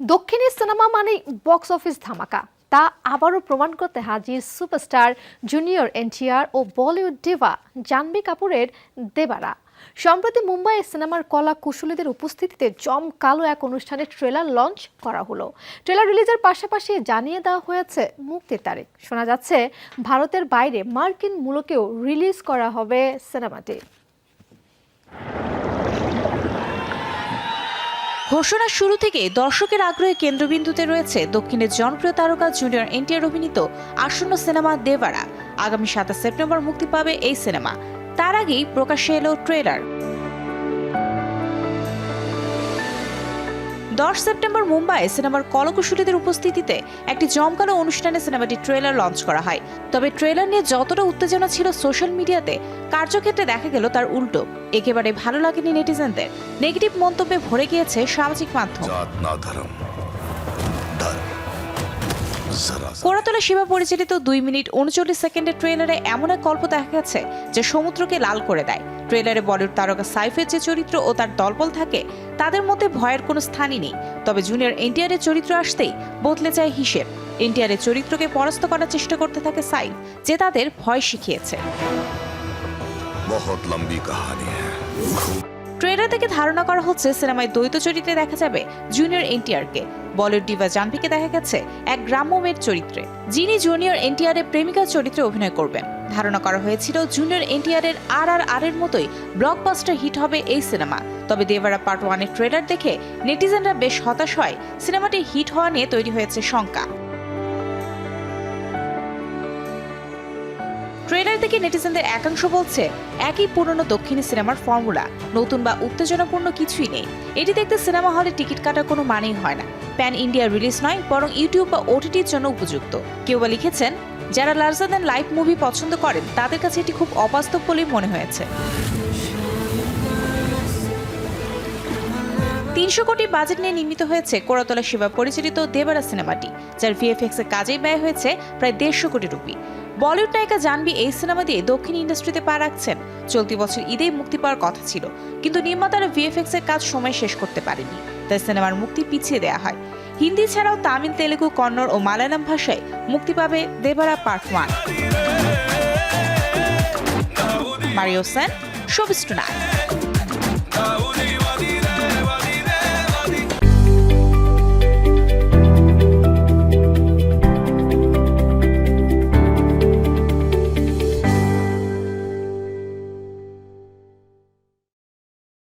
দক্ষিণী সিনেমা মানেই box office ধামাকা। তা আবারও প্রমাণ করতে হাজির সুপারস্টার, জুনিয়র এনটিআর ও বলিউড ডিভা জাহ্নবী কাপুরের দেবারা। সম্প্রতি মুম্বাইয়ের সিনেমার কলা কুশলীদের উপস্থিতিতে জমকালো এক অনুষ্ঠানে ট্রেলার লঞ্চ করা হলো। ট্রেলার রিলিজের পাশাপাশি জানিয়ে দেওয়া হয়েছে মুক্তির তারিখ। শোনা যাচ্ছে, ভারতের বাইরে মার্কিন মূলকেও রিলিজ করা হবে সিনেমাটি। ঘোষণার শুরু থেকে দর্শকের আগ্রহে কেন্দ্রবিন্দুতে রয়েছে দক্ষিণের জনপ্রিয় তারকা জুনিয়র এনটিআর অভিনীত আসন্ন সিনেমা দেবারা। আগামী সাতাশ সেপ্টেম্বর মুক্তি পাবে এই সিনেমা। তার আগেই প্রকাশ্যে এলো ট্রেলার। দশ সেপ্টেম্বর মুম্বাই সিনেমার কলকুশলীদের উপস্থিতিতে একটি জমকালো অনুষ্ঠানে সিনেমাটি ট্রেলার লঞ্চ করা হয়। তবে ট্রেলার নিয়ে যতটা উত্তেজনা ছিল সোশ্যাল মিডিয়াতে, কার্যক্ষেত্রে দেখা গেল তার উল্টো। একেবারে ভালো লাগেনি নেটিজেনদের। নেগেটিভ মন্তব্যে ভরে গিয়েছে সামাজিক মাধ্যম। কোরাতলা সেবা পরিচালিত দুই মিনিট উনচল্লিশ সেকেন্ডের ট্রেলারে এমন এক গল্প দেখা গেছে যে সমুদ্রকে লাল করে দেয়। ট্রেলারে বলিউড তারকা সাইফের যে চরিত্র ও তার দলবল থাকে তাদের মধ্যে ভয়ের কোনো স্থানই নেই। তবে জুনিয়র এনটিআরের চরিত্র আসতেই বদলে যায় হিসেব। এনটিআরের চরিত্রকে পরাস্ত করার চেষ্টা করতে থাকে সাইফ যে তাদের ভয় শিখিয়েছে। বহুত লম্বি কাহানি হ্যাঁ। ট্রেলার থেকে ধারণা করা হচ্ছে সিনেমায় দ্বৈত চরিত্রে দেখা যাবে জুনিয়র এনটিআরকে। বলিউড ডিভা জানভিকে দেখা গেছে এক গ্রাম্য মেয়ের চরিত্রে। যিনি জুনিয়র এনটিআর এর প্রেমিকার চরিত্রে অভিনয় করবেন। ধারণা করা হয়েছিল জুনিয়র এনটিআর এর আর আর আর এর মতোই ব্লকবাস্টার হিট হবে এই সিনেমা। তবে দেবারা পার্ট ওয়ানের ট্রেলার দেখে নেটিজেনরা বেশ হতাশ হয়। সিনেমাটি হিট হওয়া নিয়ে তৈরি হয়েছে শঙ্কা। ট্রেলার থেকে নেটিজেনদের একাংশ বলছে, একই পুরনো দক্ষিণী সিনেমার ফর্মুলা, নতুন বা উত্তেজনাপূর্ণ কিছুই নেই। এটি দেখতে সিনেমা হলে টিকিট কাটার কোনো মানেই হয় না। প্যান ইন্ডিয়া রিলিজ নয়, বরং ইউটিউব বা ওটিটির জন্য উপযুক্ত। কেউ বা লিখেছেন, যারা লার্জার দ্যান লাইভ মুভি পছন্দ করেন, তাদের কাছে এটি খুব অবাস্তব বলেই মনে হয়েছে। তিনশো কোটি বাজেট নিয়ে নির্মিত হয়েছে কোরাতলা সেবা পরিচালিত দেবারা সিনেমাটি, যার ভিএফএক্স এর কাজেই ব্যয় হয়েছে প্রায় দেড়শো কোটি রুপি। বলিউড নায়িকা জানবি এই সিনেমা দিয়ে দক্ষিণ ইন্ডাস্ট্রিতে পা রাখছেন। চলতি বছর ঈদেই মুক্তি পাওয়ার কথা ছিল, কিন্তু নির্মাতারা ভিএফএক্স এর কাজ সময় শেষ করতে পারেনি, তাই সিনেমার মুক্তি পিছিয়ে দেওয়া হয়। হিন্দি ছাড়াও তামিল, তেলেগু, কন্নড় ও মালায়ালাম ভাষায় মুক্তি পাবে দেবারা পার্ট ওয়ান। মারিও সেন টুনাইট।